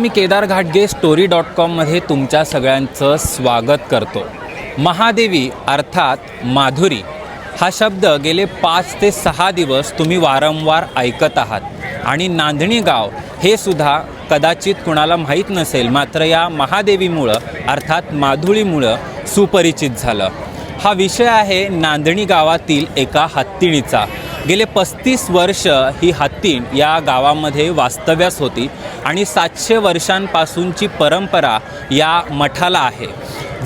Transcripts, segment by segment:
मी केदार घाटगे story dot कॉममध्ये तुमच्या सगळ्यांचं स्वागत करतो. महादेवी अर्थात माधुरी हा शब्द गेले पाच ते सहा दिवस तुम्ही वारंवार ऐकत आहात. आणि नांदणी गाव हे सुद्धा कदाचित कुणाला माहीत नसेल मात्र या महादेवीमुळं अर्थात माधुरीमुळं सुपरिचित झालं. हा विषय आहे नांदणी गावातील एका हत्तीणीचा. गेले पस्तीस वर्ष ही हत्तीण या गावामध्ये वास्तव्यास होती आणि सातशे वर्षांपासूनची परंपरा या मठाला आहे.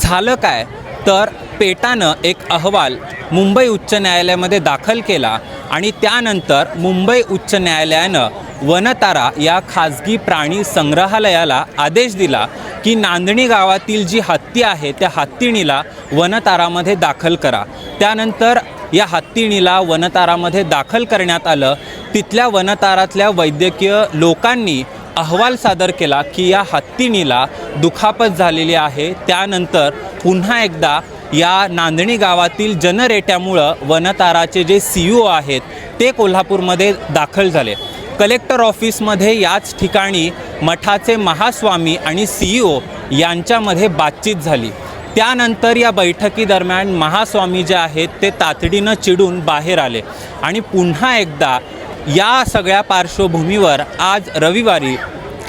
झालं काय? तर पेटानं एक अहवाल मुंबई उच्च न्यायालयामध्ये दाखल केला आणि त्यानंतर मुंबई उच्च न्यायालयानं वनतारा या खाजगी प्राणी संग्रहालयाला आदेश दिला की नांदणी गावातील जी हत्ती आहे त्या हत्तीणीला वनतारामध्ये दाखल करा. त्यानंतर या हत्तीणीला वनतारामध्ये दाखल करण्यात आलं. तिथल्या वनतारातल्या वैद्यकीय लोकांनी अहवाल सादर केला की या हत्तीणीला दुखापत झालेली आहे. त्यानंतर पुन्हा एकदा या नांदणी गावातील जनरेट्यामुळं वनताराचे जे सी ओ आहेत ते कोल्हापूरमध्ये दाखल झाले. कलेक्टर ऑफिसमध्ये याच ठिकाणी मठाचे महास्वामी आणि सी ओ यांच्यामध्ये बातचीत झाली. त्यानंतर या बैठकीदरम्यान महास्वामी जे आहेत ते तातडीनं चिडून बाहेर आले. आणि पुन्हा एकदा या सगळ्या पार्श्वभूमीवर आज रविवारी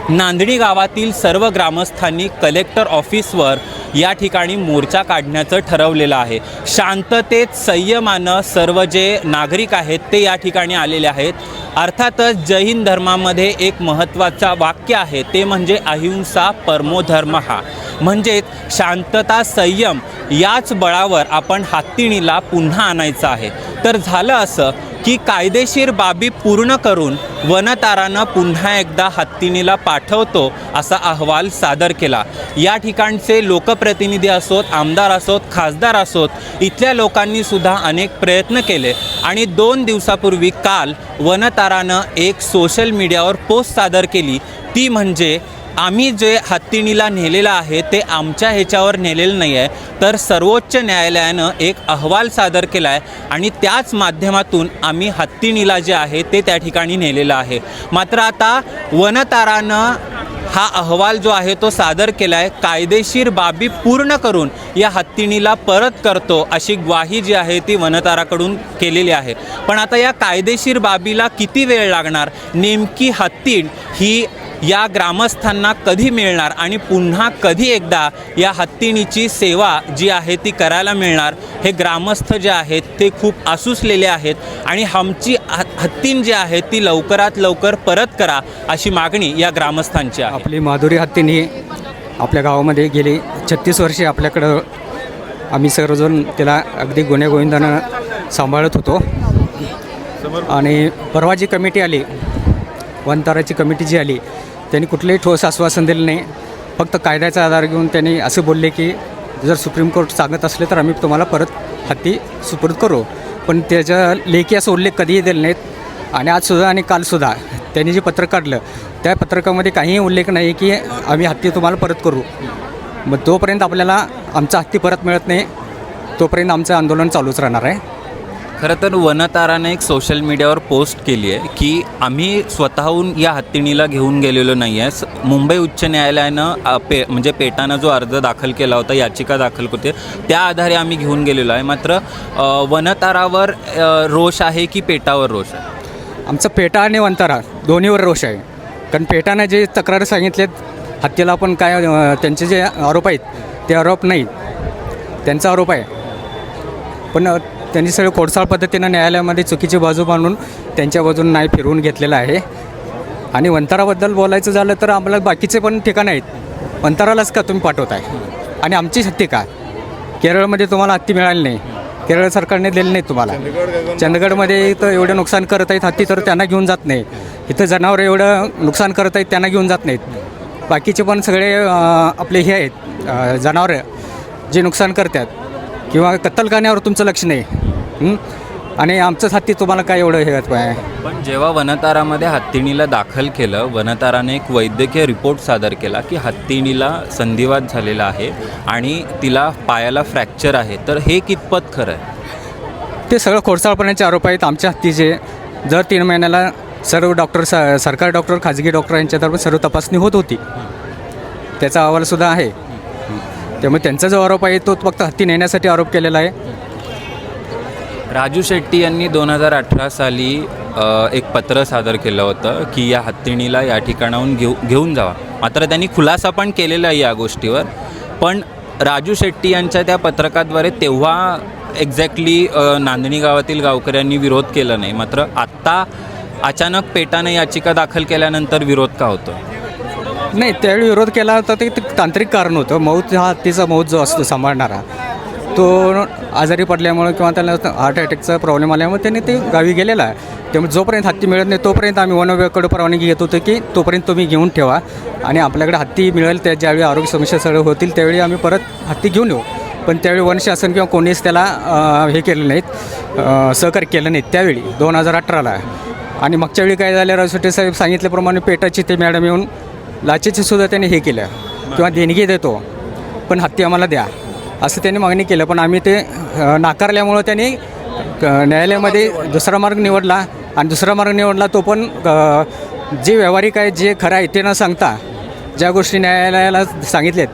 नांदणी गावातील सर्व ग्रामस्थांनी कलेक्टर ऑफिसवर या ठिकाणी मोर्चा काढण्याचं ठरवलेलं आहे. शांततेत संयमानं सर्व जे नागरिक आहेत ते या ठिकाणी आलेले आहेत. अर्थातच जैन धर्मामध्ये एक महत्त्वाचा वाक्य आहे ते म्हणजे अहिंसा परमो धर्म. हा म्हणजेच शांतता संयम याच बळावर आपण हात्तीणीला पुन्हा आणायचं आहे. तर झालं असं की कायदेशीर बाबी पूर्ण करून वनतारानं पुन्हा एकदा हत्तीणीला पाठवतो असा अहवाल सादर केला. या ठिकाणचे लोकप्रतिनिधी असोत आमदार असोत खासदार असोत इथल्या लोकांनी सुद्धा अनेक प्रयत्न केले आणि दोन दिवसापूर्वी काल वनतारानं एक सोशल मीडियावर पोस्ट सादर केली. ती म्हणजे आम्ही जे हत्तीणीला नेलेलं आहे ते आमच्या ह्याच्यावर नेलेलं नाही आहे. तर सर्वोच्च न्यायालयानं एक अहवाल सादर केला आहे आणि त्याच माध्यमातून आम्ही हत्तीणीला जे आहे ते त्या ठिकाणी नेलेलं आहे. मात्र आता वनतारानं हा अहवाल जो आहे तो सादर केला आहे. कायदेशीर बाबी पूर्ण करून या हत्तीणीला परत करतो अशी ग्वाही जी आहे ती वनताराकडून केलेली आहे. पण आता या कायदेशीर बाबीला किती वेळ लागणार? नेमकी हत्तीण ही या ग्रामस्थांना कधी मिळणार आणि पुन्हा कधी एकदा या हत्तीणीची सेवा जी आहे ती करायला मिळणार? हे ग्रामस्थ जे आहेत ते खूप आसुसलेले आहेत आणि आमची हत- हत्तीण जी आहे ती लवकरात लवकर परत करा अशी मागणी या ग्रामस्थांची आहे. आपली माधुरी हत्तीनी आपल्या गावामध्ये गेली. छत्तीस वर्षे आपल्याकडं आम्ही सर्वजण त्याला अगदी गुन्हेगोविंदानं सांभाळत होतो. आणि परवा जी कमिटी आली वनताराची कमिटी जी आली त्यांनी कुठलंही ठोस आश्वासन दिलं नाही. फक्त कायद्याचा आधार घेऊन त्यांनी असे बोलले की जर सुप्रीम कोर्ट सांगत असले तर आम्ही तुम्हाला परत हत्ती सुपूर्द करू. पण त्याच्या लेखी असं उल्लेख कधीही दिले नाहीत. आणि आजसुद्धा आणि कालसुद्धा त्यांनी जे पत्रक काढलं त्या पत्रकामध्ये काहीही उल्लेख नाही की आम्ही हत्ती तुम्हाला परत करू. मग तोपर्यंत आपल्याला आमचा हत्ती परत मिळत नाही. तोपर्यंत आमचं आंदोलन चालूच राहणार आहे. खरं तर वनताराने एक सोशल मीडियावर पोस्ट केली आहे की आम्ही स्वतःहून या हत्तीणीला घेऊन गेलेलो नाही आहे मुंबई उच्च न्यायालयानं पे म्हणजे पेटानं जो अर्ज दाखल केला होता याचिका दाखल होते त्या आधारे आम्ही घेऊन गेलेलो आहे. मात्र वनतारावर रोष आहे की पेटावर रोष आहे? आमचं पेटा आणि वनतारा दोन्हीवर रोष आहे. कारण पेटाने जे तक्रार सांगितलेत हत्तीला पण काय त्यांचे जे आरोप आहेत ते आरोप नाहीत. त्यांचा आरोप आहे. पण त्यांनी सगळं खोडसाळ पद्धतीनं न्यायालयामध्ये चुकीची बाजू मांडून त्यांच्या बाजून नाही फिरवून घेतलेलं आहे. आणि वंताराबद्दल बोलायचं झालं तर आम्हाला बाकीचे पण ठिकाणं आहेत. वंतारालाच का तुम्ही पाठवताय? आणि आमची हत्ती का? केरळमध्ये तुम्हाला हत्ती मिळाली नाही. केरळ सरकारने दिले नाही तुम्हाला. चंदगडमध्ये इथं एवढं नुकसान करत आहेत हत्ती तर त्यांना घेऊन जात नाही इथं जनावरं एवढं नुकसान करत आहेत त्यांना घेऊन जात नाहीत. बाकीचे पण सगळे आपले हे आहेत जनावरं जे नुकसान करतात. किंवा कत्तलखान्यावर तुमचं लक्ष नाही. हं? आणि आमचंच हत्ती तुम्हाला काय एवढं हे आहे पण जेव्हा वनतारामध्ये हत्तीणीला दाखल केलं वनताराने एक वैद्यकीय रिपोर्ट सादर केला की हत्तीणीला संधिवात झालेला आहे आणि तिला पायाला फ्रॅक्चर आहे. तर हे कितपत खरं आहे? ते सगळं खोडसाळपणाचे आरोप आहेत आमच्या हत्तीचे. दर तीन महिन्याला सर्व डॉक्टर स सरकारी डॉक्टर खाजगी डॉक्टर यांच्यातर्फे सर्व तपासणी होत होती. त्याचा अहवालसुद्धा आहे. त्यामुळे त्यांचा जो आरोप आहे तो फक्त हत्ती नेण्यासाठी आरोप केलेला आहे. राजू शेट्टी यांनी दोन हजार अठरा साली एक पत्र सादर केलं होतं की या हत्तीणीला या ठिकाणाहून घेऊ घेऊन जावा. मात्र त्यांनी खुलासा पण केलेला आहे या गोष्टीवर. पण राजू शेट्टी यांच्या त्या पत्रकाद्वारे तेव्हा एक्झॅक्टली नांदणी गावातील गावकऱ्यांनी विरोध केला नाही. मात्र आत्ता अचानक पेटाने याचिका दाखल केल्यानंतर विरोध का होतो? नाही त्यावेळी विरोध केला होता ते ते तांत्रिक कारण होतं. मौत हा हत्तीचा मौत जो असतो सांभाळणारा तो आजारी पडल्यामुळे किंवा त्याला हार्ट अटॅकचा प्रॉब्लेम आल्यामुळे त्यांनी ते गावी गेलेला आहे. त्यामुळे जोपर्यंत हत्ती मिळत नाही तोपर्यंत आम्ही वनविभागाकडे परवानगी घेत होतो की तोपर्यंत तुम्ही घेऊन ठेवा. आणि आपल्याकडे हत्ती मिळेल त्या ज्यावेळी आरोग्य समस्या सगळं होतील त्यावेळी आम्ही परत हत्ती घेऊन येऊ. पण त्यावेळी वनशासन किंवा कोणीच त्याला हे केलं नाहीत सहकार्य केलं नाहीत. त्यावेळी दोन हजार अठराला. आणि मागच्या वेळी काय झालं राजवटे साहेब सांगितल्याप्रमाणे पेटाची ते मॅडम येऊन लाचेची सुद्धा त्यांनी हे केलं. किंवा देणगी देतो. पण हत्ती आम्हाला द्या. असं त्यांनी मागणी केलं पण आम्ही ते नाकारल्यामुळं त्यांनी न्यायालयामध्ये दुसरा मार्ग निवडला आणि दुसरा मार्ग निवडला तो पण जे व्यावहारिक आहे जे खरं आहे ते न सांगता ज्या गोष्टी न्यायालयाला सांगितलेत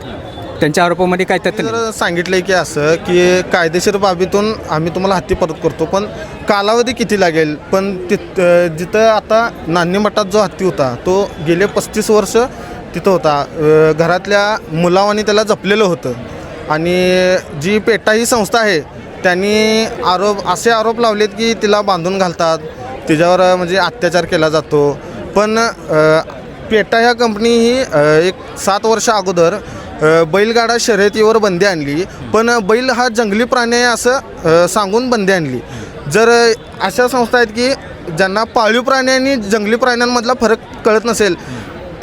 त्यांच्या आरोपामध्ये काय तथ्य सांगितलं आहे की असं की कायदेशीर बाबीतून आम्ही तुम्हाला हत्ती परत करतो पण कालावधी किती लागेल? पण तिथ जिथं आता नान्य मठात जो हत्ती होता तो गेले पस्तीस वर्ष तिथं होता. घरातल्या मुलावानी त्याला जपलेलं होतं. आणि जी पेटा ही संस्था आहे त्यांनी आरोप असे आरोप लावलेत की तिला बांधून घालतात तिच्यावर म्हणजे अत्याचार केला जातो. पण पेटा ह्या कंपनी ही एक सात वर्ष अगोदर बैलगाडा शर्यतीवर बंदी आणली. पण बैल हा जंगली प्राणी आहे असं सांगून बंदी आणली. जर अशा संस्था आहेत की ज्यांना पाळीव प्राणी आणि जंगली प्राण्यांमधला फरक कळत नसेल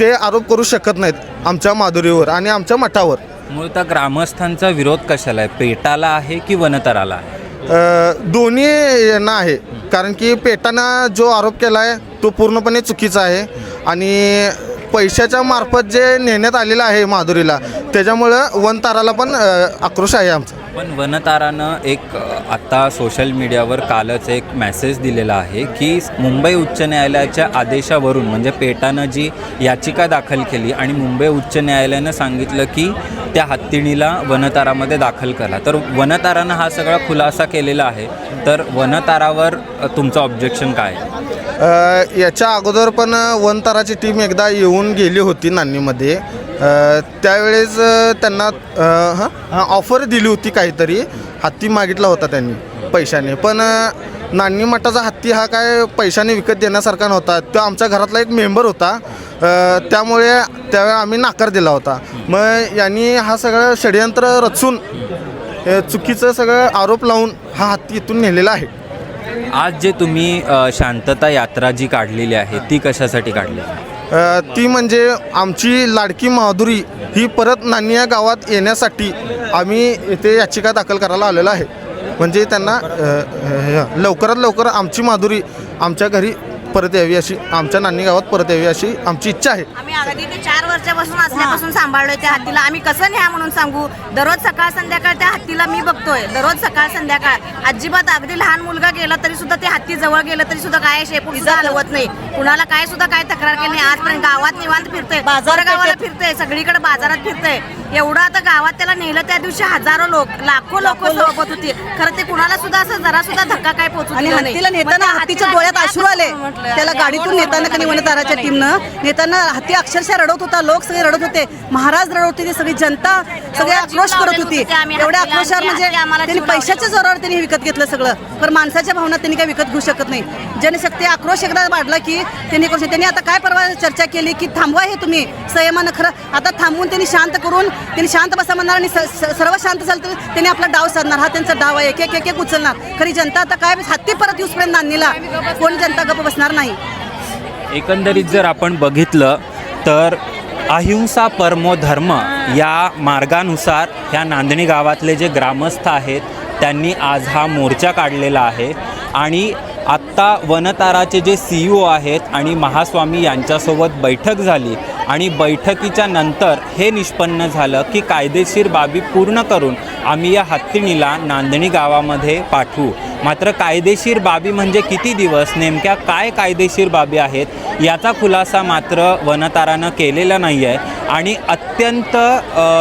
ते आरोप करू शकत नाहीत आमच्या माधुरीवर आणि आमच्या मठावर. मूळतः ग्रामस्थांचा विरोध कशाला आहे? पेटाला आहे की वनतराला आहे? दोन्ही यांना आहे. कारण की पेटानं जो आरोप केला आहे तो पूर्णपणे चुकीचा आहे. आणि पैशाच्या मार्फत जे नेण्यात आलेलं आहे माधुरीला त्याच्यामुळं वनताराला पण अ, आक्रोश आहे आमचा. पण वनतारानं एक आत्ता सोशल मीडियावर कालच एक मेसेज दिलेला आहे की मुंबई उच्च न्यायालयाच्या आदेशावरून म्हणजे पेटानं जी याचिका दाखल केली आणि मुंबई उच्च न्यायालयानं सांगितलं की त्या हत्तीणीला वनतारामध्ये दाखल करा. तर वनतारानं हा सगळा खुलासा केलेला आहे. तर वनतारावर तुमचं ऑब्जेक्शन काय? आहे? याच्या अगोदर पण वनताराची टीम एकदा येऊन गेली होती नान्नीमध्ये त्यावेळेस त्यांना हां हां ऑफर दिली होती काहीतरी. हत्ती मागितला होता त्यांनी पैशाने. पण नाणी नान्नी मठाचा हत्ती हा काय पैशाने विकत देण्यासारखा नव्हता. तो आमच्या घरातला एक मेंबर होता. त्यामुळे त्यावेळी आम्ही नाकार दिला होता. मग यांनी हा सगळं षडयंत्र रचून चुकीचं सगळं आरोप लावून हा हत्ती इथून नेलेला आहे. आज जे तुम्ही शांतता यात्रा जी काढलेली आहे ती कशासाठी काढली? ती म्हणजे आमची लाडकी माधुरी ही परत नानिया गावात येण्यासाठी आम्ही येथे याचिका दाखल करायला आलेलो आहे. म्हणजे त्यांना लवकरात लवकर आमची माधुरी आमच्या घरी परत यावी अशी आमच्या नानी गावात परत यावी अशी आमची इच्छा आहे. आम्ही अगदी ते चार वर्षापासून असल्यापासून सांभाळलोय त्या हत्तीला. आम्ही कसं न्या म्हणून सांगू? दररोज सकाळ संध्याकाळ त्या हत्तीला मी बघतोय. दररोज सकाळ संध्याकाळ. अजिबात अगदी लहान मुलगा गेला तरी सुद्धा ते हत्ती जवळ गेलं तरी सुद्धा काय शेपूट सुद्धा हलवत नाही. कुणाला काय सुद्धा काय तक्रार केली नाही. आजपर्यंत गावात निवांत फिरतोय. गावाला फिरतोय. सगळीकडे बाजारात फिरतोय. एवढं आता गावात त्याला नेलं त्या दिवशी हजारो लोक लाखो लोक सोबत होती. खरं ते कुणाला सुद्धा असं जरा सुद्धा धक्का काय पोहोचू आणि. हत्तीला नेताना हत्तीच्या डोळ्यात अश्रू आले. म्हटलं, त्याला गाडीतून नेताना कधी वनताराच्या. टीमनं नेताना हत्ती अक्षरशः रडत होता लोक सगळे रडत होते. महाराज रडत होते सगळी जनता सगळे आक्रोश करत होती. होता एवढ्या आक्रोशावर म्हणजे त्यांनी पैशाच्या जोरावर त्यांनी विकत घेतलं सगळं. पण माणसाच्या भावना त्यांनी काही विकत घेऊ शकत नाही. जनशक्ती आक्रोश एकदा वाढला की त्यांनी करू. त्यांनी आता काय परवा चर्चा केली की थांबवा हे तुम्ही संयमानं खरं. आता थांबवून त्यांनी शांत करून त्यांनी शांत बसा म्हणणार आणि सर्व शांत झालं तर त्यांनी आपला डाव साधणार. हा त्यांचा डाव आहे. एक एक एक उचलणार. खरी जनता आता काय हत्ती परत येऊसपर्यंत नांदीला कोणी जनता गप्प बसणार? नाही. एकंदरीत जर आपण बघितलं तर अहिंसा परमो धर्म या मार्गानुसार ह्या नांदणी गावातले जे ग्रामस्थ आहेत त्यांनी आज हा मोर्चा काढलेला आहे. आणि आत्ता वनताराचे जे सी ई ओ आहेत आणि महास्वामी यांच्यासोबत बैठक झाली. आणि बैठकीच्या नंतर हे निष्पन्न झालं की कायदेशीर बाबी पूर्ण करून आम्ही या हत्तीणीला नांदणी गावामध्ये पाठवू. मात्र कायदेशीर बाबी म्हणजे किती दिवस? नेमक्या काय कायदेशीर बाबी आहेत? याचा खुलासा मात्र वनतारानं केलेला नाही आहे आणि अत्यंत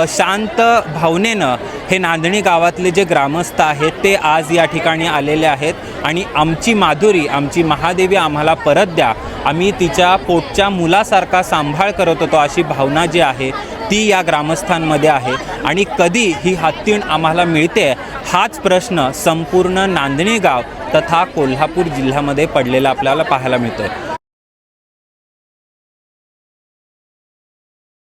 शांत भावनेनं हे नांदणी गावातले जे ग्रामस्थ आहेत ते आज या ठिकाणी आलेले आहेत. आणि आमची माधुरी आमची महादेवी आम्हाला परत द्या. आम्ही तिच्या पोटच्या मुलासारखा सांभाळ करत होतो अशी भावना जी आहे ती या ग्रामस्थांमध्ये आहे. आणि कधी ही हत्तीण आम्हाला मिळते हाच प्रश्न संपूर्ण नांदणी गाव तथा कोल्हापूर जिल्ह्यामध्ये पडलेला आपल्याला पाहायला मिळतो